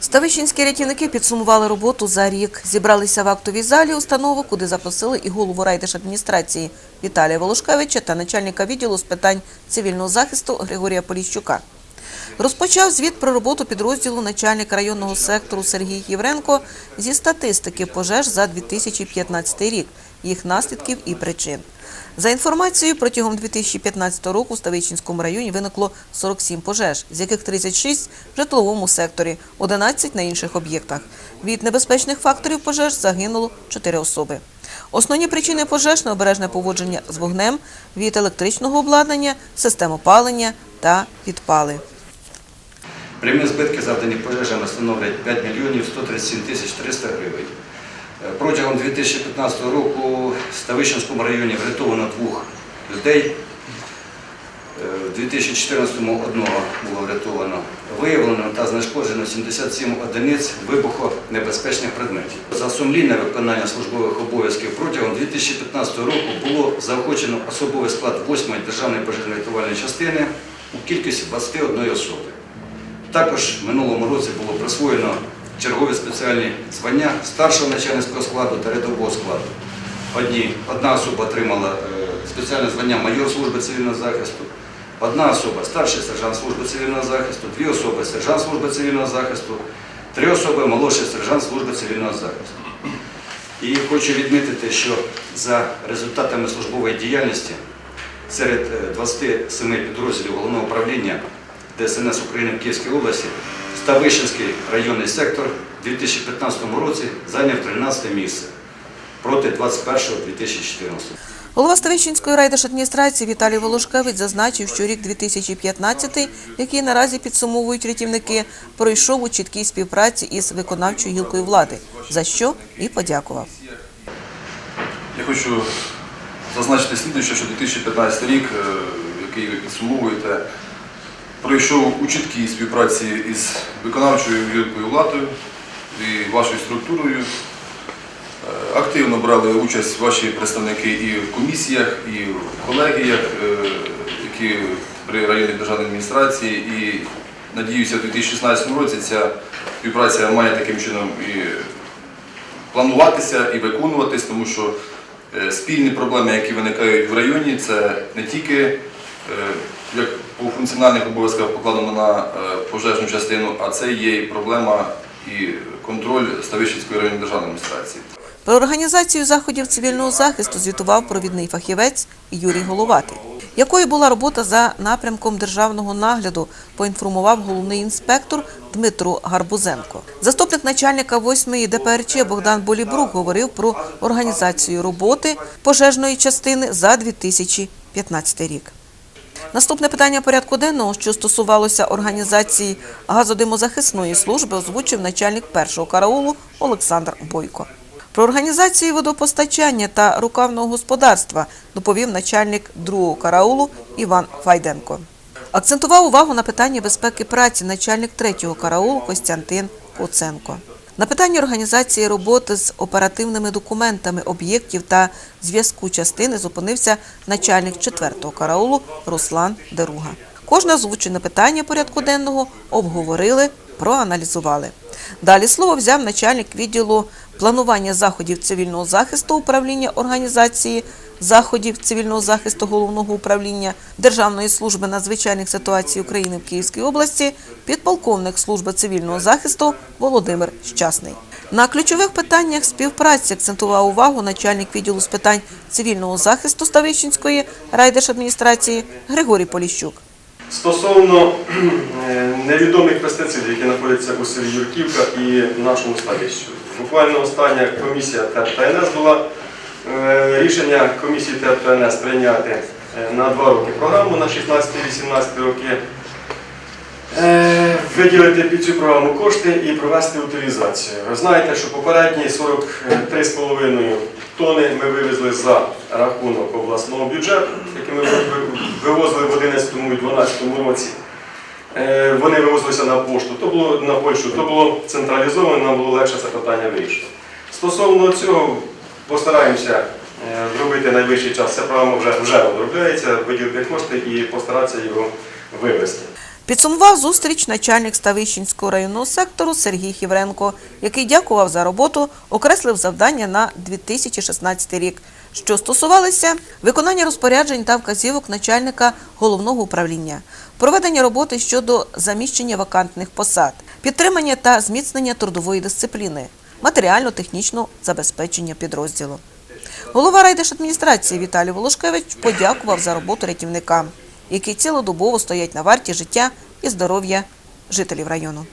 Ставищенські рятівники підсумували роботу за рік. Зібралися в актовій залі установи, куди запросили і голову райдержадміністрації Віталія Волошкевича та начальника відділу з питань цивільного захисту Григорія Поліщука. Розпочав звіт про роботу підрозділу начальник районного сектору Сергій Євренко зі статистики пожеж за 2015 рік, їх наслідків і причин. За інформацією, протягом 2015 року в Ставичинському районі виникло 47 пожеж, з яких 36 в житловому секторі, 11 на інших об'єктах. Від небезпечних факторів пожеж загинуло 4 особи. Основні причини пожеж – необережне поводження з вогнем, від електричного обладнання, систем опалення та підпали. Прямі збитки, завдані пожежами, становлять 5 мільйонів 137 тисяч 300 гривень. Е, Протягом 2015 року в Ставищенському районі врятовано двох людей. Е, В 2014-му одного було врятовано. Виявлено та знешкоджено 77 одиниць вибухонебезпечних предметів. За сумлінне виконання службових обов'язків протягом 2015 року було заохочено особовий склад 8-ї державної пожежно-рятувальної частини у кількості 21 особи. Також в минулому році було присвоєно чергові спеціальні звання старшого начальницького складу та рядового складу. Одні, одна особа отримала е, спеціальне звання майор служби цивільного захисту, одна особа старший сержант служби цивільного захисту, дві особи сержант служби цивільного захисту, три особи молодший сержант служби цивільного захисту. І хочу відмітити, що за результатами службової діяльності серед е, 27 підрозділів головного управління ДСНС України в Київській області Ставищенський районний сектор у 2015 році зайняв 13 місце проти 21-го 2014. Голова Ставищенської райдержадміністрації Віталій Волошкевич зазначив, що рік 2015, який наразі підсумовують рятівники, пройшов у чіткій співпраці із виконавчою гілкою влади, за що і подякував. Я хочу зазначити слідуюче, що 2015 рік, е, який ви підсумовуєте, пройшов у чіткій співпраці із виконавчою гілкою владою і вашою структурою. Е, Активно брали участь ваші представники і в комісіях, і в колегіях, е, які при районній державній адміністрації. І надіюся, в 2016 році ця співпраця має таким чином і плануватися і виконуватись, тому що е, спільні проблеми, які виникають в районі, це не тільки як по функціональних обов'язках покладено на е, пожежну частину, а це є і проблема і контроль Ставищенської районної державної адміністрації. Про організацію заходів цивільного захисту звітував провідний фахівець Юрій Головатий. Якою була робота за напрямком державного нагляду, поінформував головний інспектор Дмитро Гарбузенко. Заступник начальника 8-ї ДПРЧ Богдан Болібрук говорив про організацію роботи пожежної частини за 2015 рік. Наступне питання порядку денного, що стосувалося організації газодимозахисної служби, озвучив начальник першого караулу Олександр Бойко. Про організацію водопостачання та рукавного господарства доповів начальник другого караулу Іван Файденко. Акцентував увагу на питанні безпеки праці начальник третього караулу Костянтин Куценко. На питанні організації роботи з оперативними документами об'єктів та зв'язку частини зупинився начальник четвертого караулу Руслан Деруга. Кожне озвучене питання порядку денного обговорили, проаналізували. Далі слово взяв начальник відділу планування заходів цивільного захисту управління організації заходів цивільного захисту головного управління Державної служби надзвичайних ситуацій України в Київській області, підполковник служби цивільного захисту Володимир Щасний. На ключових питаннях співпраці акцентував увагу начальник відділу з питань цивільного захисту Ставищенської райдержадміністрації Григорій Поліщук. Стосовно е, невідомих пестицидів, які знаходяться у селі Юрківка і нашому ставищі. Буквально остання комісія ТНС була рішення комісії ТЕП ТНС прийняти е, на два роки програму на 16-18 роки, е, виділити під цю програму кошти і провести утилізацію. Ви знаєте, що попередні 43,5 тони ми вивезли за рахунок обласного бюджету, який ми вивозили в 2011 і 2012 році. Е, Вони вивозилися на пошту, то було на Польщу, то було централізовано, нам було легше це питання вирішити. Стосовно цього, постараємося е, зробити найближчий час. Ця програма вже, вже обробляється, виділити кошти і постаратися його вивести. Підсумував зустріч начальник Ставищенського районного сектору Сергій Хівренко, який дякував за роботу, окреслив завдання на 2016 рік, що стосувалися виконання розпоряджень та вказівок начальника головного управління, проведення роботи щодо заміщення вакантних посад, підтримання та зміцнення трудової дисципліни, матеріально-технічного забезпечення підрозділу. Голова райдержадміністрації Віталій Волошкевич подякував за роботу рятівникам, які цілодобово стоять на варті життя і здоров'я жителів району.